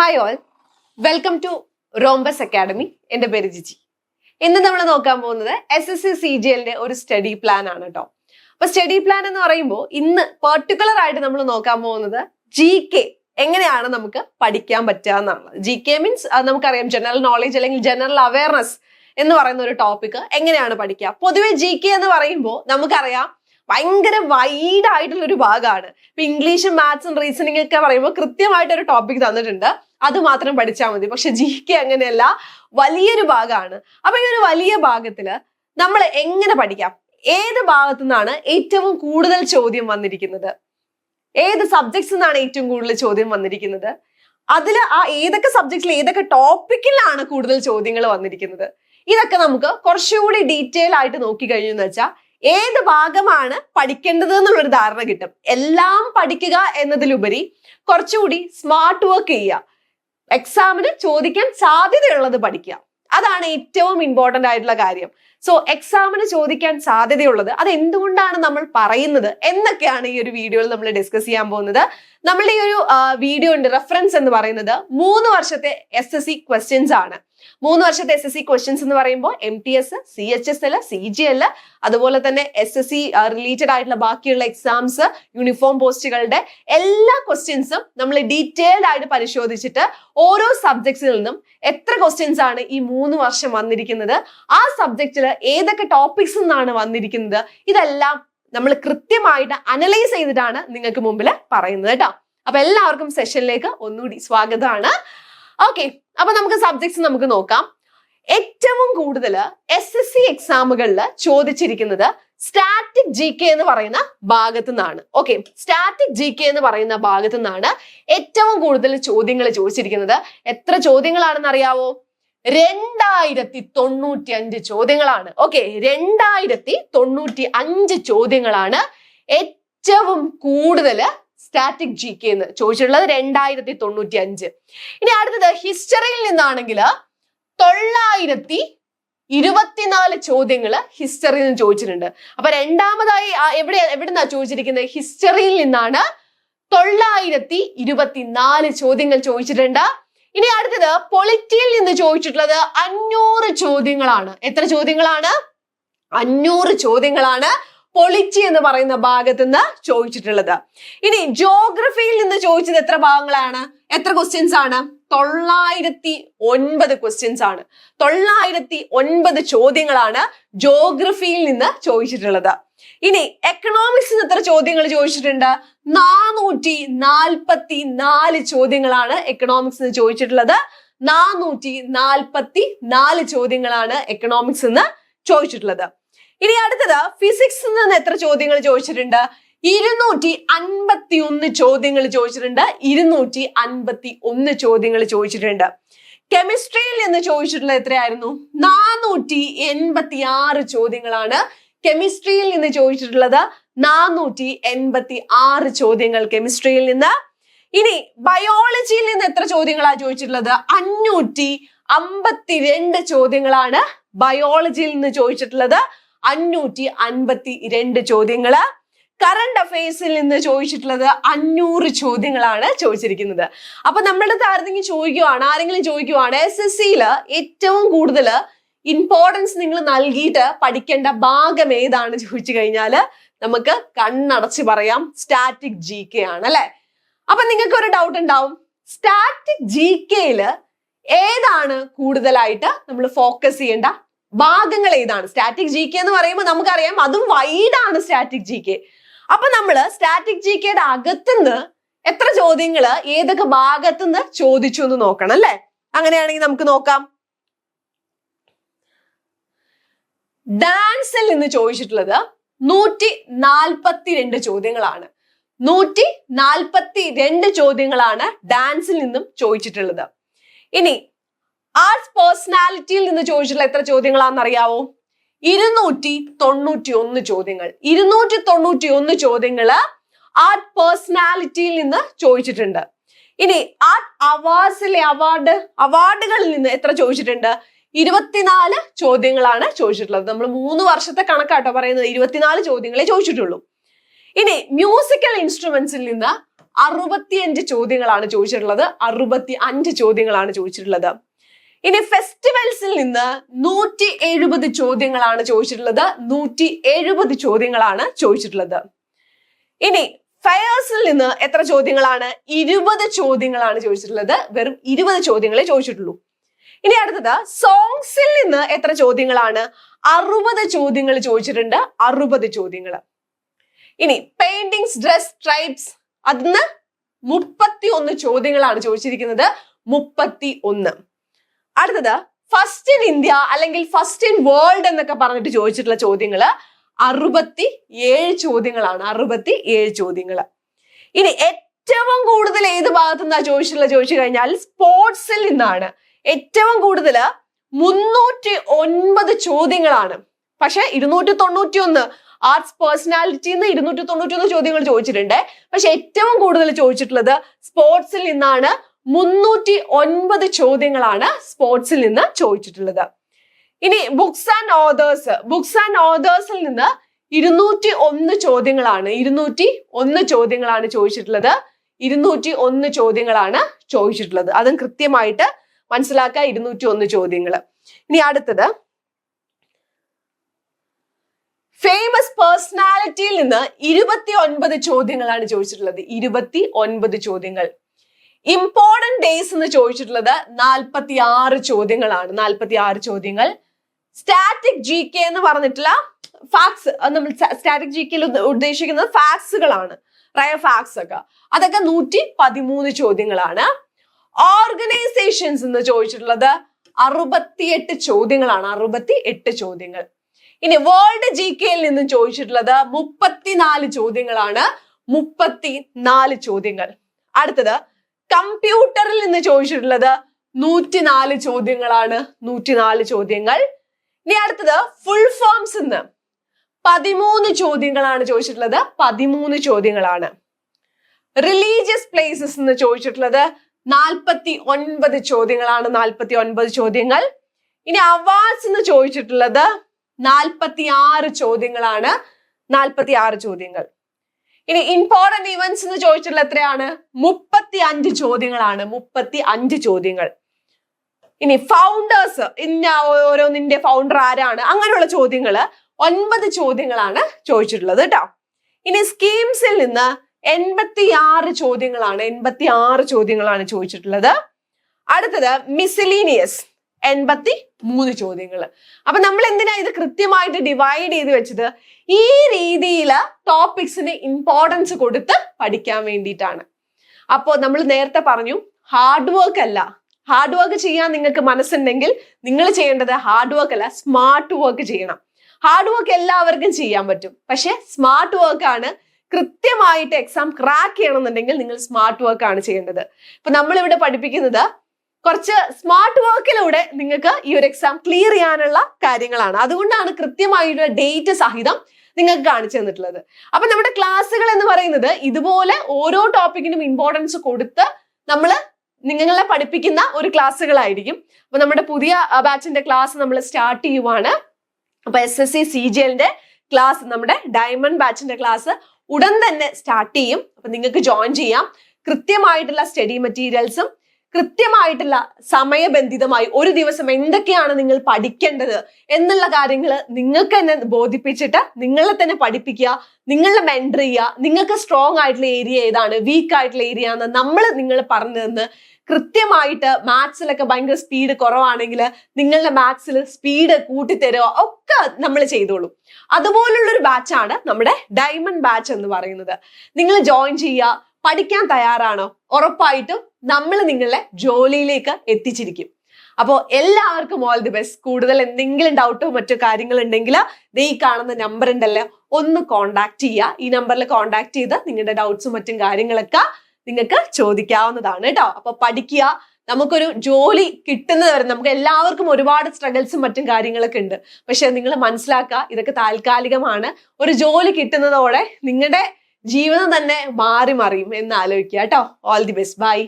Hi all welcome to Rhombus academy എന്റെ പേര് ജിജി. ഇന്ന് നമ്മൾ നോക്കാൻ പോകുന്നത് S S C C G എല്ലിന്റെ ഒരു സ്റ്റഡി പ്ലാൻ ആണ് കേട്ടോ അപ്പൊ സ്റ്റഡി പ്ലാൻ എന്ന് പറയുമ്പോൾ ഇന്ന് പെർട്ടിക്കുലർ ആയിട്ട് നമ്മൾ നോക്കാൻ പോകുന്നത് ജി കെ എങ്ങനെയാണ് നമുക്ക് പഠിക്കാൻ പറ്റുക എന്നുള്ളത്. ജി കെ മീൻസ് നമുക്കറിയാം ജനറൽ നോളേജ് അല്ലെങ്കിൽ ജനറൽ അവയർനെസ് എന്ന് പറയുന്ന ഒരു ടോപ്പിക് എങ്ങനെയാണ് പഠിക്കുക. പൊതുവെ ജി കെ എന്ന് പറയുമ്പോൾ നമുക്കറിയാം ഭയങ്കര വൈഡ് ആയിട്ടുള്ള ഒരു ഭാഗമാണ്. ഇപ്പൊ ഇംഗ്ലീഷും മാത്സും റീസണിംഗ് ഒക്കെ പറയുമ്പോൾ കൃത്യമായിട്ട് ഒരു ടോപ്പിക് തന്നിട്ടുണ്ട്. അത് മാത്രം പഠിച്ചാൽ മതി. പക്ഷെ ജി കെ അങ്ങനെയല്ല വലിയൊരു ഭാഗമാണ്. അപ്പൊ ഈ ഒരു വലിയ ഭാഗത്തിൽ നമ്മൾ എങ്ങനെ പഠിക്കാം? ഏത് ഭാഗത്തു നിന്നാണ് ഏറ്റവും കൂടുതൽ ചോദ്യം വന്നിരിക്കുന്നത്? ഏത് സബ്ജക്ട്സ് നിന്നാണ് ഏറ്റവും കൂടുതൽ ചോദ്യം വന്നിരിക്കുന്നത്? അതിൽ ആ ഏതൊക്കെ സബ്ജക്ട്സിൽ ഏതൊക്കെ ടോപ്പിക്കിലാണ് കൂടുതൽ ചോദ്യങ്ങൾ വന്നിരിക്കുന്നത്? ഇതൊക്കെ നമുക്ക് കുറച്ചുകൂടി ഡീറ്റെയിൽ ആയിട്ട് നോക്കി കഴിഞ്ഞു എന്ന് വെച്ചാൽ ഏത് ഭാഗമാണ് പഠിക്കേണ്ടത് എന്നുള്ളൊരു ധാരണ കിട്ടും. എല്ലാം പഠിക്കുക എന്നതിലുപരി കുറച്ചുകൂടി സ്മാർട്ട് വർക്ക് ചെയ്യുക. എക്സാമിന് ചോദിക്കാൻ സാധ്യതയുള്ളത് പഠിക്കുക. അതാണ് ഏറ്റവും ഇമ്പോർട്ടന്റ് ആയിട്ടുള്ള കാര്യം. സോ എക്സാമിന് ചോദിക്കാൻ സാധ്യതയുള്ളത് അത് എന്തുകൊണ്ടാണ് നമ്മൾ പറയുന്നത് എന്നൊക്കെയാണ് ഈ ഒരു വീഡിയോയിൽ നമ്മൾ ഡിസ്കസ് ചെയ്യാൻ പോകുന്നത്. നമ്മളുടെ ഈ ഒരു വീഡിയോ ഉണ്ട് റെഫറൻസ് എന്ന് പറയുന്നത് മൂന്ന് വർഷത്തെ എസ് എസ് സി ക്വസ്റ്റ്യൻസ് ആണ്. മൂന്ന് വർഷത്തെ എസ് എസ് സി ക്വസ്റ്റ്യൻസ് എന്ന് പറയുമ്പോൾ M T S C H S L C G L അതുപോലെ തന്നെ എസ് എസ് സി റിലേറ്റഡ് ആയിട്ടുള്ള ബാക്കിയുള്ള എക്സാംസ് യൂണിഫോം പോസ്റ്റുകളുടെ എല്ലാ ക്വസ്റ്റ്യൻസും നമ്മൾ ഡീറ്റെയിൽഡ് ആയിട്ട് പരിശോധിച്ചിട്ട് ഓരോ സബ്ജക്ട്സിൽ നിന്നും എത്ര ക്വസ്റ്റ്യൻസ് ആണ് ഈ മൂന്ന് വർഷം വന്നിരിക്കുന്നത് ആ സബ്ജക്റ്റിൽ ഏതൊക്കെ ടോപ്പിക്സ് നിന്നാണ് വന്നിരിക്കുന്നത് ഇതെല്ലാം നമ്മൾ കൃത്യമായിട്ട് അനലൈസ് ചെയ്തിട്ടാണ് നിങ്ങൾക്ക് മുമ്പിൽ പറയുന്നത് കേട്ടോ. അപ്പൊ എല്ലാവർക്കും സെഷനിലേക്ക് ഒന്നുകൂടി സ്വാഗതമാണ്. ഓക്കെ അപ്പൊ നമുക്ക് സബ്ജക്ട്സ് നമുക്ക് നോക്കാം. ഏറ്റവും കൂടുതൽ എസ് എസ് സി എക്സാമുകളിൽ ചോദിച്ചിരിക്കുന്നത് സ്റ്റാറ്റിക് ജി കെ എന്ന് പറയുന്ന ഭാഗത്തു നിന്നാണ്. ഓക്കെ സ്റ്റാറ്റിക് ജി കെ എന്ന് പറയുന്ന ഭാഗത്തു നിന്നാണ് ഏറ്റവും കൂടുതൽ ചോദ്യങ്ങൾ ചോദിച്ചിരിക്കുന്നത്. എത്ര ചോദ്യങ്ങളാണെന്ന് അറിയാവോ രണ്ടായിരത്തി തൊണ്ണൂറ്റി അഞ്ച് ചോദ്യങ്ങളാണ്. ഓക്കെ രണ്ടായിരത്തി തൊണ്ണൂറ്റി അഞ്ച് ചോദ്യങ്ങളാണ് ഏറ്റവും കൂടുതൽ സ്റ്റാറ്റിക് ജി കെ എന്ന് ചോദിച്ചിട്ടുള്ളത് രണ്ടായിരത്തി തൊണ്ണൂറ്റി അഞ്ച് ഇനി അടുത്തത് ഹിസ്റ്ററിയിൽ നിന്നാണെങ്കിൽ തൊള്ളായിരത്തി ഇരുപത്തിനാല് ചോദ്യങ്ങൾ ഹിസ്റ്ററിയിൽ നിന്ന് ചോദിച്ചിട്ടുണ്ട്. അപ്പൊ രണ്ടാമതായി എവിടെ എവിടുന്നാ ചോദിച്ചിരിക്കുന്നത്? ഹിസ്റ്ററിയിൽ നിന്നാണ് തൊള്ളായിരത്തി ഇരുപത്തിനാല് ചോദ്യങ്ങൾ ചോദിച്ചിട്ടുണ്ട്. ഇനി അടുത്തത് പൊളിറ്റിയിൽ നിന്ന് ചോദിച്ചിട്ടുള്ളത് അഞ്ഞൂറ് ചോദ്യങ്ങളാണ്. എത്ര ചോദ്യങ്ങളാണ്? അഞ്ഞൂറ് ചോദ്യങ്ങളാണ്. പൊളിറ്റി എന്ന് പറയുന്ന ഭാഗത്ത് നിന്ന് ചോദിച്ചിട്ടുള്ളത്. ഇനി ജോഗ്രഫിയിൽ നിന്ന് ചോദിച്ചത് എത്ര ഭാഗങ്ങളാണ്? എത്ര ക്വസ്റ്റ്യൻസ് ആണ്? തൊള്ളായിരത്തി ഒൻപത് ക്വസ്റ്റ്യൻസ് ആണ്. തൊള്ളായിരത്തി ഒൻപത് ചോദ്യങ്ങളാണ് ജോഗ്രഫിയിൽ നിന്ന് ചോദിച്ചിട്ടുള്ളത്. ഇനി എക്കണോമിക്സിൽ നിന്ന് എത്ര ചോദ്യങ്ങൾ ചോദിച്ചിട്ടുണ്ട്? നാനൂറ്റി നാൽപ്പത്തി നാല് ചോദ്യങ്ങളാണ് എക്കണോമിക്സ് നിന്ന് ചോദിച്ചിട്ടുള്ളത്. നാനൂറ്റി നാൽപ്പത്തി നാല് ചോദ്യങ്ങളാണ് എക്കണോമിക്സ് നിന്ന് ചോദിച്ചിട്ടുള്ളത്. ഇനി അടുത്തത് ഫിസിക്സ് നിന്ന് എത്ര ചോദ്യങ്ങൾ ചോദിച്ചിട്ടുണ്ട്? ഇരുന്നൂറ്റി അൻപത്തി ഒന്ന് ചോദ്യങ്ങൾ ചോദിച്ചിട്ടുണ്ട്. ഇരുന്നൂറ്റി അൻപത്തി ഒന്ന് ചോദ്യങ്ങൾ ചോദിച്ചിട്ടുണ്ട്. കെമിസ്ട്രിയിൽ നിന്ന് ചോദിച്ചിട്ടുള്ളത് എത്രയായിരുന്നു? നാനൂറ്റി എൺപത്തി ആറ് ചോദ്യങ്ങളാണ് കെമിസ്ട്രിയിൽ നിന്ന് ചോദിച്ചിട്ടുള്ളത്. നാനൂറ്റി എൺപത്തി ആറ് ചോദ്യങ്ങൾ കെമിസ്ട്രിയിൽ നിന്ന്. ഇനി ബയോളജിയിൽ നിന്ന് എത്ര ചോദ്യങ്ങളാണ് ചോദിച്ചിട്ടുള്ളത്? അഞ്ഞൂറ്റി അമ്പത്തിരണ്ട് ചോദ്യങ്ങളാണ് ബയോളജിയിൽ നിന്ന് ചോദിച്ചിട്ടുള്ളത്. അഞ്ഞൂറ്റി അൻപത്തി രണ്ട് ചോദ്യങ്ങൾ കറണ്ട് അഫയേഴ്സിൽ നിന്ന് ചോദിച്ചിട്ടുള്ളത് അഞ്ഞൂറ് ചോദ്യങ്ങളാണ് ചോദിച്ചിരിക്കുന്നത്. അപ്പൊ നമ്മളുടെ അടുത്ത് ആരെങ്കിലും ചോദിക്കുവാണ് ആരെങ്കിലും ചോദിക്കുവാണ് എസ് എസ് സിയിൽ ഏറ്റവും കൂടുതൽ ഇമ്പോർട്ടൻസ് നിങ്ങൾ നൽകിയിട്ട് പഠിക്കേണ്ട ഭാഗം ഏതാണ് ചോദിച്ചു കഴിഞ്ഞാൽ നമുക്ക് കണ്ണടച്ച് പറയാം. സ്റ്റാറ്റിക് ജി കെ ആണ് അല്ലെ? അപ്പൊ നിങ്ങൾക്ക് ഒരു ഡൗട്ട് ഉണ്ടാവും സ്റ്റാറ്റിക് ജി കെയിൽ ഏതാണ് കൂടുതലായിട്ട് നമ്മൾ ഫോക്കസ് ചെയ്യേണ്ട ഭാഗങ്ങൾ ഏതാണ്? സ്റ്റാറ്റിക് ജി കെ എന്ന് പറയുമ്പോൾ നമുക്കറിയാം അതും വൈഡാണ് സ്റ്റാറ്റിക് ജി കെ അപ്പൊ നമ്മൾ സ്റ്റാറ്റിക് ജി കെയുടെ അകത്തുനിന്ന് എത്ര ചോദ്യങ്ങൾ ഏതൊക്കെ ഭാഗത്തുനിന്ന് ചോദിച്ചു എന്ന് നോക്കണം അല്ലെ? അങ്ങനെയാണെങ്കിൽ നമുക്ക് നോക്കാം. ഡാൻസിൽ നിന്ന് ചോദിച്ചിട്ടുള്ളത് നൂറ്റി നാൽപ്പത്തി രണ്ട് ചോദ്യങ്ങളാണ് നൂറ്റി നാൽപ്പത്തി രണ്ട് ചോദ്യങ്ങളാണ് ഡാൻസിൽ നിന്നും ചോദിച്ചിട്ടുള്ളത്. ഇനി ആർട്സ് പേഴ്സണാലിറ്റിയിൽ നിന്ന് ചോദിച്ചിട്ടുള്ള എത്ര ചോദ്യങ്ങളാണെന്ന് അറിയാവോ ഇരുന്നൂറ്റി തൊണ്ണൂറ്റി ഒന്ന് ചോദ്യങ്ങൾ. ഇരുന്നൂറ്റി തൊണ്ണൂറ്റി ഒന്ന് ചോദ്യങ്ങൾ ആർട്ട് പേഴ്സണാലിറ്റിയിൽ നിന്ന് ചോദിച്ചിട്ടുണ്ട്. ഇനി ആർട്ട് അവാർഡ്സിലെ അവാർഡ് അവാർഡുകളിൽ നിന്ന് എത്ര ചോദിച്ചിട്ടുണ്ട്? ഇരുപത്തിനാല് ചോദ്യങ്ങളാണ് ചോദിച്ചിട്ടുള്ളത്. നമ്മൾ മൂന്ന് വർഷത്തെ കണക്കാട്ടോ പറയുന്നത്. ഇരുപത്തിനാല് ചോദ്യങ്ങളെ ചോദിച്ചിട്ടുള്ളൂ. ഇനി മ്യൂസിക്കൽ ഇൻസ്ട്രുമെന്റ്സിൽ നിന്ന് അറുപത്തിയഞ്ച് ചോദ്യങ്ങളാണ് ചോദിച്ചിട്ടുള്ളത്. അറുപത്തി അഞ്ച് ചോദ്യങ്ങളാണ് ചോദിച്ചിട്ടുള്ളത്. ഇനി ഫെസ്റ്റിവൽസിൽ നിന്ന് നൂറ്റി എഴുപത് ചോദ്യങ്ങളാണ് ചോദിച്ചിട്ടുള്ളത്. നൂറ്റി എഴുപത് ചോദ്യങ്ങളാണ് ചോദിച്ചിട്ടുള്ളത്. ഇനി ഫയേഴ്സിൽ നിന്ന് എത്ര ചോദ്യങ്ങളാണ്? ഇരുപത് ചോദ്യങ്ങളാണ് ചോദിച്ചിട്ടുള്ളത്. വെറും ഇരുപത് ചോദ്യങ്ങളെ ചോദിച്ചിട്ടുള്ളൂ. ഇനി അടുത്തത് സോങ്സിൽ നിന്ന് എത്ര ചോദ്യങ്ങളാണ്? അറുപത് ചോദ്യങ്ങൾ ചോദിച്ചിട്ടുണ്ട്. അറുപത് ചോദ്യങ്ങൾ ഇനി പെയിന്റിങ്സ് ഡ്രസ് ട്രൈബ്സ് അതിന്ന് മുപ്പത്തി ഒന്ന് ചോദ്യങ്ങളാണ് ചോദിച്ചിരിക്കുന്നത്. മുപ്പത്തി ഒന്ന് അടുത്തത് ഫസ്റ്റ് ഇൻ ഇന്ത്യ അല്ലെങ്കിൽ ഫസ്റ്റ് ഇൻ വേൾഡ് എന്നൊക്കെ പറഞ്ഞിട്ട് ചോദിച്ചിട്ടുള്ള ചോദ്യങ്ങൾ അറുപത്തി ഏഴ് ചോദ്യങ്ങളാണ് അറുപത്തി ഏഴ് ചോദ്യങ്ങൾ ഇനി ഏറ്റവും കൂടുതൽ ഏത് ഭാഗത്തു നിന്നാണ് ചോദിച്ചിട്ടുള്ള ചോദിച്ചു കഴിഞ്ഞാൽ സ്പോർട്സിൽ നിന്നാണ്. ഏറ്റവും കൂടുതൽ മുന്നൂറ്റി ഒൻപത് ചോദ്യങ്ങളാണ്. പക്ഷെ ഇരുന്നൂറ്റി തൊണ്ണൂറ്റി ഒന്ന് ആർട്സ് പേഴ്സണാലിറ്റി നിന്ന് ഇരുന്നൂറ്റി തൊണ്ണൂറ്റി ഒന്ന് ചോദ്യങ്ങൾ ചോദിച്ചിട്ടുണ്ട്. പക്ഷെ ഏറ്റവും കൂടുതൽ ചോദിച്ചിട്ടുള്ളത് സ്പോർട്സിൽ നിന്നാണ് മുന്നൂറ്റി ഒൻപത് ചോദ്യങ്ങളാണ് സ്പോർട്സിൽ നിന്ന് ചോദിച്ചിട്ടുള്ളത്. ഇനി books and authors books and ഓതേഴ്സിൽ നിന്ന് ഇരുന്നൂറ്റി ഒന്ന് ചോദ്യങ്ങളാണ് ഇരുന്നൂറ്റി ഒന്ന് ചോദ്യങ്ങളാണ് ചോദിച്ചിട്ടുള്ളത്. ഇരുന്നൂറ്റി ഒന്ന് ചോദ്യങ്ങളാണ് ചോദിച്ചിട്ടുള്ളത്. അതും കൃത്യമായിട്ട് മനസ്സിലാക്കുക ഇരുന്നൂറ്റി ഒന്ന് ചോദ്യങ്ങൾ ഇനി അടുത്തത്. ഫേമസ് പേഴ്സണാലിറ്റിയിൽ നിന്ന് ഇരുപത്തി ഒൻപത് ചോദ്യങ്ങളാണ് ചോദിച്ചിട്ടുള്ളത്. ഇരുപത്തി ഒൻപത് ചോദ്യങ്ങൾ. ഇമ്പോർട്ടന്റ് ഡേയ്സ് എന്ന് ചോദിച്ചിട്ടുള്ളത് നാൽപ്പത്തി ആറ് ചോദ്യങ്ങളാണ്. നാൽപ്പത്തി ആറ് ചോദ്യങ്ങൾ. സ്റ്റാറ്റിക് ജി കെ എന്ന് പറഞ്ഞിട്ടുള്ള ഫാക്സ് നമ്മൾ സ്റ്റാറ്റിക് ജി കെയിൽ ഉദ്ദേശിക്കുന്നത് ഫാക്സുകളാണ് റയ ഫാക്സ് ഒക്കെ. അതൊക്കെ നൂറ്റി പതിമൂന്ന് ചോദ്യങ്ങളാണ്. ഓർഗനൈസേഷൻസ് എന്ന് ചോദിച്ചിട്ടുള്ളത് അറുപത്തിയെട്ട് ചോദ്യങ്ങളാണ്. അറുപത്തി എട്ട് ചോദ്യങ്ങൾ. ഇനി വേൾഡ് ജി കെയിൽ നിന്നും ചോദിച്ചിട്ടുള്ളത് മുപ്പത്തിനാല് ചോദ്യങ്ങളാണ്. മുപ്പത്തി നാല് ചോദ്യങ്ങൾ. അടുത്തത് കമ്പ്യൂട്ടറിൽ നിന്ന് ചോദിച്ചിട്ടുള്ളത് നൂറ്റിനാല് ചോദ്യങ്ങളാണ്. നൂറ്റിനാല് ചോദ്യങ്ങൾ. ഇനി അടുത്തത് ഫുൾ ഫോംസ് നിന്ന് പതിമൂന്ന് ചോദ്യങ്ങളാണ് ചോദിച്ചിട്ടുള്ളത്. പതിമൂന്ന് ചോദ്യങ്ങളാണ്. റിലീജിയസ് പ്ലേസസ് എന്ന് ചോദിച്ചിട്ടുള്ളത് നാൽപ്പത്തി ഒൻപത് ചോദ്യങ്ങളാണ്. നാൽപ്പത്തി ഒൻപത് ചോദ്യങ്ങൾ. ഇനി അവാർഡ്സ് എന്ന് ചോദിച്ചിട്ടുള്ളത് നാൽപ്പത്തി ആറ് ചോദ്യങ്ങളാണ്. നാൽപ്പത്തി ആറ് ചോദ്യങ്ങൾ. ഇനി ഇമ്പോർട്ടന്റ് ഇവന്റ്സ് എന്ന് ചോദിച്ചിട്ടുള്ള എത്രയാണ്? മുപ്പത്തി അഞ്ച് ചോദ്യങ്ങളാണ്. മുപ്പത്തി അഞ്ച് ചോദ്യങ്ങൾ. ഇനി ഫൗണ്ടേഴ്സ് ഇന്ന ഓരോന്നിന്റെ ഫൗണ്ടർ ആരാണ്? അങ്ങനെയുള്ള ചോദ്യങ്ങൾ ഒൻപത് ചോദ്യങ്ങളാണ് ചോദിച്ചിട്ടുള്ളത് കേട്ടോ ഇനി സ്കീംസിൽ നിന്ന് എൺപത്തി ആറ് ചോദ്യങ്ങളാണ് എൺപത്തി ആറ് ചോദ്യങ്ങളാണ് ചോദിച്ചിട്ടുള്ളത്. അടുത്തത് മിസിലീനിയസ് എൺപത്തി മൂന്ന് ചോദ്യങ്ങൾ അപ്പൊ നമ്മൾ എന്തിനാ ഇത് കൃത്യമായിട്ട് ഡിവൈഡ് ചെയ്ത് വെച്ചത്? ഈ രീതിയിൽ ടോപ്പിക്സിന് ഇമ്പോർട്ടൻസ് കൊടുത്ത് പഠിക്കാൻ വേണ്ടിയിട്ടാണ്. അപ്പോ നമ്മൾ നേരത്തെ പറഞ്ഞു ഹാർഡ് വർക്ക് അല്ല. ഹാർഡ് വർക്ക് ചെയ്യാൻ നിങ്ങൾക്ക് മനസ്സുണ്ടെങ്കിൽ നിങ്ങൾ ചെയ്യേണ്ടത് ഹാർഡ് വർക്ക് അല്ല സ്മാർട്ട് വർക്ക് ചെയ്യണം. ഹാർഡ് വർക്ക് എല്ലാവർക്കും ചെയ്യാൻ പറ്റും. പക്ഷെ സ്മാർട്ട് വർക്ക് ആണ് കൃത്യമായിട്ട് എക്സാം ക്രാക്ക് ചെയ്യണമെന്നുണ്ടെങ്കിൽ നിങ്ങൾ സ്മാർട്ട് വർക്ക് ആണ് ചെയ്യേണ്ടത്. ഇപ്പൊ നമ്മളിവിടെ പഠിപ്പിക്കുന്നത് കുറച്ച് സ്മാർട്ട് വർക്കിലൂടെ നിങ്ങൾക്ക് ഈ ഒരു എക്സാം ക്ലിയർ ചെയ്യാനുള്ള കാര്യങ്ങളാണ്. അതുകൊണ്ടാണ് കൃത്യമായിട്ടുള്ള ഡേറ്റ് സഹിതം നിങ്ങൾക്ക് കാണിച്ചു തന്നിട്ടുള്ളത്. അപ്പൊ നമ്മുടെ ക്ലാസ്സുകൾ എന്ന് പറയുന്നത് ഇതുപോലെ ഓരോ ടോപ്പിക്കിനും ഇമ്പോർട്ടൻസ് കൊടുത്ത് നമ്മൾ നിങ്ങളെ പഠിപ്പിക്കുന്ന ഒരു ക്ലാസ്സുകളായിരിക്കും അപ്പൊ നമ്മുടെ പുതിയ ബാച്ചിന്റെ ക്ലാസ് നമ്മൾ സ്റ്റാർട്ട് ചെയ്യുവാണ്. അപ്പൊ S S C C G എല്ലിന്റെ ക്ലാസ് നമ്മുടെ ഡയമണ്ട് ബാച്ചിന്റെ ക്ലാസ് ഉടൻ തന്നെ സ്റ്റാർട്ട് ചെയ്യും. അപ്പൊ നിങ്ങൾക്ക് ജോയിൻ ചെയ്യാം. കൃത്യമായിട്ടുള്ള സ്റ്റഡി മെറ്റീരിയൽസും കൃത്യമായിട്ടുള്ള സമയബന്ധിതമായി ഒരു ദിവസം എന്തൊക്കെയാണ് നിങ്ങൾ പഠിക്കേണ്ടത് എന്നുള്ള കാര്യങ്ങൾ നിങ്ങൾക്ക് തന്നെ ബോധിപ്പിച്ചിട്ട് നിങ്ങളെ തന്നെ പഠിപ്പിക്കുക നിങ്ങളെ മെന്റർ ചെയ്യുക നിങ്ങൾക്ക് സ്ട്രോങ് ആയിട്ടുള്ള ഏരിയ ഏതാണ് വീക്ക് ആയിട്ടുള്ള ഏരിയ എന്ന് നമ്മൾ നിങ്ങൾ പറഞ്ഞു തന്ന് കൃത്യമായിട്ട് മാത്സിലൊക്കെ ഭയങ്കര സ്പീഡ് കുറവാണെങ്കിൽ നിങ്ങളുടെ മാത്സിൽ സ്പീഡ് കൂട്ടിത്തരുക ഒക്കെ നമ്മൾ ചെയ്തോളൂ. അതുപോലുള്ളൊരു ബാച്ചാണ് നമ്മുടെ ഡയമണ്ട് ബാച്ച് എന്ന് പറയുന്നത്. നിങ്ങൾ ജോയിൻ ചെയ്യുക പഠിക്കാൻ തയ്യാറാണോ? ഉറപ്പായിട്ടും നമ്മൾ നിങ്ങളെ ജോലിയിലേക്ക് എത്തിച്ചിരിക്കും. അപ്പോൾ എല്ലാവർക്കും ഓൾ ദി ബെസ്റ്റ് കൂടുതൽ എന്തെങ്കിലും ഡൗട്ടോ മറ്റോ കാര്യങ്ങൾ ഉണ്ടെങ്കിൽ ദേ ഈ കാണുന്ന നമ്പർ ഉണ്ടല്ലോ ഒന്ന് കോണ്ടാക്ട് ചെയ്യുക. ഈ നമ്പറിൽ കോണ്ടാക്ട് ചെയ്ത് നിങ്ങളുടെ ഡൗട്ട്സും മറ്റും കാര്യങ്ങളൊക്കെ നിങ്ങൾക്ക് ചോദിക്കാവുന്നതാണ് കേട്ടോ. അപ്പൊ പഠിക്കുക നമുക്കൊരു ജോലി കിട്ടുന്നത് വരെ നമുക്ക് എല്ലാവർക്കും ഒരുപാട് സ്ട്രഗിൾസും മറ്റും കാര്യങ്ങളൊക്കെ ഉണ്ട്. പക്ഷെ നിങ്ങൾ മനസ്സിലാക്കുക ഇതൊക്കെ താൽക്കാലികമാണ്. ഒരു ജോലി കിട്ടുന്നതോടെ നിങ്ങളുടെ ജീവിതം തന്നെ മാറി മറിയും എന്ന് ആലോചിക്കുക കേട്ടോ. All the best bye